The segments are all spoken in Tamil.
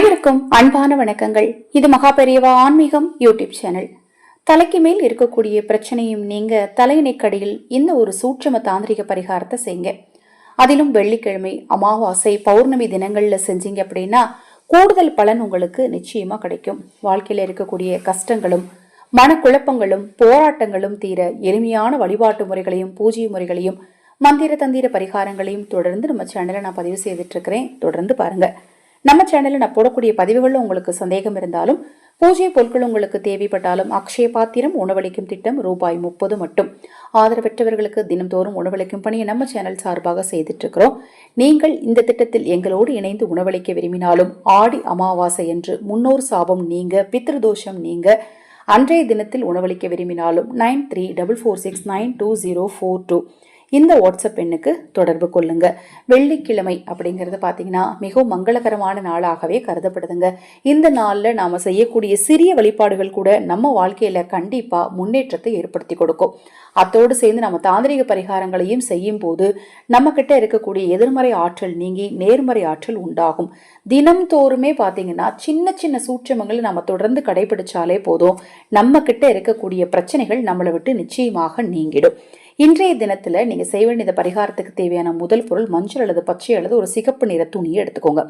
அனைவருக்கும் அன்பான வணக்கங்கள். இது மகா பெரியவா ஆன்மீகம் யூடியூப் சேனல். தலைக்கு மேல் இருக்கக்கூடிய பிரச்சனையும் நீங்க தலையணைக்கடியில் இந்த ஒரு சூட்சம தாந்திரிக பரிகாரத்தை செய்யுங்க. அதிலும் வெள்ளிக்கிழமை அமாவாசை பௌர்ணமி தினங்கள்ல செஞ்சீங்க அப்படின்னா கூடுதல் பலன் உங்களுக்கு நிச்சயமா கிடைக்கும். வாழ்க்கையில இருக்கக்கூடிய கஷ்டங்களும் மனக்குழப்பங்களும் போராட்டங்களும் தீர எளிமையான வழிபாட்டு முறைகளையும் பூஜை முறைகளையும் மந்திர தந்திர பரிகாரங்களையும் தொடர்ந்து நம்ம சேனலை நான் பதிவு செய்துட்டு இருக்கிறேன். தொடர்ந்து பாருங்கள் நம்ம சேனலில் நான் போடக்கூடிய பதிவுகளில் உங்களுக்கு சந்தேகம் இருந்தாலும் பூஜை பொருட்கள் உங்களுக்கு தேவைப்பட்டாலும் அக்ஷய பாத்திரம் உணவளிக்கும் திட்டம் ரூபாய் முப்பது மட்டும். ஆதரவற்றவர்களுக்கு தினம்தோறும் உணவளிக்கும் பணியை நம்ம சேனல் சார்பாக செய்துட்டு இருக்கிறோம் நீங்கள் இந்த திட்டத்தில் எங்களோடு இணைந்து உணவளிக்க விரும்பினாலும் ஆடி அமாவாசை என்று முன்னோர் சாபம் நீங்க பித்ருதோஷம் நீங்க அன்றைய தினத்தில் உணவளிக்க விரும்பினாலும் nine three double four six nine two zero four two இந்த வாட்ஸ்அப் எண்ணுக்கு தொடர்பு கொள்ளுங்க. வெள்ளிக்கிழமை அப்படிங்கிறது பார்த்தீங்கன்னா மிகவும் மங்களகரமான நாளாகவே கருதப்படுதுங்க. இந்த நாளில் நாம் செய்யக்கூடிய சிறிய வழிபாடுகள் கூட நம்ம வாழ்க்கையில் கண்டிப்பாக முன்னேற்றத்தை ஏற்படுத்தி கொடுக்கும். அத்தோடு சேர்ந்து நம்ம தாந்திரிக பரிகாரங்களையும் செய்யும் போது நம்ம கிட்ட இருக்கக்கூடிய எதிர்மறை ஆற்றல் நீங்கி நேர்மறை ஆற்றல் உண்டாகும். தினம்தோறுமே பார்த்தீங்கன்னா சின்ன சின்ன சூட்சமங்களை நம்ம தொடர்ந்து கடைபிடிச்சாலே போதும். நம்ம கிட்ட இருக்கக்கூடிய பிரச்சனைகள் நம்மளை விட்டு நிச்சயமாக நீங்கிடும். இன்றைய தினத்தில் நீங்கள் செய்ய வேண்டிய பரிகாரத்துக்கு தேவையான முதல் பொருள் மஞ்சள் அல்லது பச்சை அல்லது ஒரு சிகப்பு நிற துணியை எடுத்துக்கோங்க.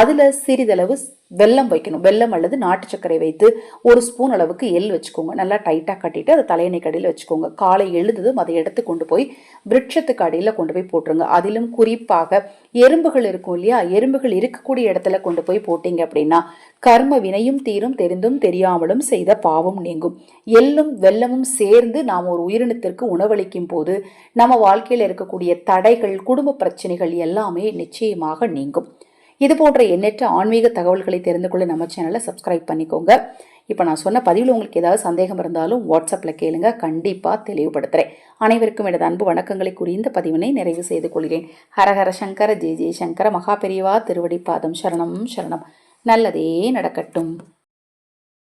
அதில் சிறிதளவு வெல்லம் வைக்கணும். வெல்லம் அல்லது நாட்டு சர்க்கரை வைத்து ஒரு ஸ்பூன் அளவுக்கு எள் வச்சுக்கோங்க. நல்லா டைட்டாக கட்டிட்டு அதை தலையணை கடையில் வச்சுக்கோங்க. காலை எழுந்ததும் அதை எடுத்து கொண்டு போய் விருட்சத்துக்கு அடியில் கொண்டு போய் போட்டுருங்க. அதிலும் குறிப்பாக எறும்புகள் இருக்கும் இல்லையா? எறும்புகள் இருக்கக்கூடிய இடத்துல கொண்டு போய் போட்டீங்க அப்படின்னா கர்ம வினையும் தீரும் தெரிந்தும் தெரியாமலும் செய்த பாவம் நீங்கும். எள்ளும் வெல்லமும் சேர்ந்து நாம் ஒரு உயிரினத்திற்கு உணவளிக்கும் போது நம்ம வாழ்க்கையில் இருக்கக்கூடிய தடைகள் குடும்ப பிரச்சனைகள் எல்லாமே நிச்சயமாக நீங்கும். இது போன்ற எண்ணற்ற ஆன்மீக தகவல்களை தெரிந்து கொள்ள நம்ம சேனலை சப்ஸ்கிரைப் பண்ணிக்கோங்க. இப்போ நான் சொன்ன பதிவில் உங்களுக்கு ஏதாவது சந்தேகம் இருந்தாலும் வாட்ஸ்அப்பில் கேளுங்க. கண்டிப்பாக தெளிவுபடுத்துகிறேன் அனைவருக்கும் எனது அன்பு வணக்கங்களை கூறி இந்த பதிவினை நிறைவு செய்து கொள்கிறேன். ஹரஹர சங்கர ஜெய ஜெய சங்கர மகா பெரியவா திருவடி பாதம் சரணம் சரணம். நல்லதே நடக்கட்டும்.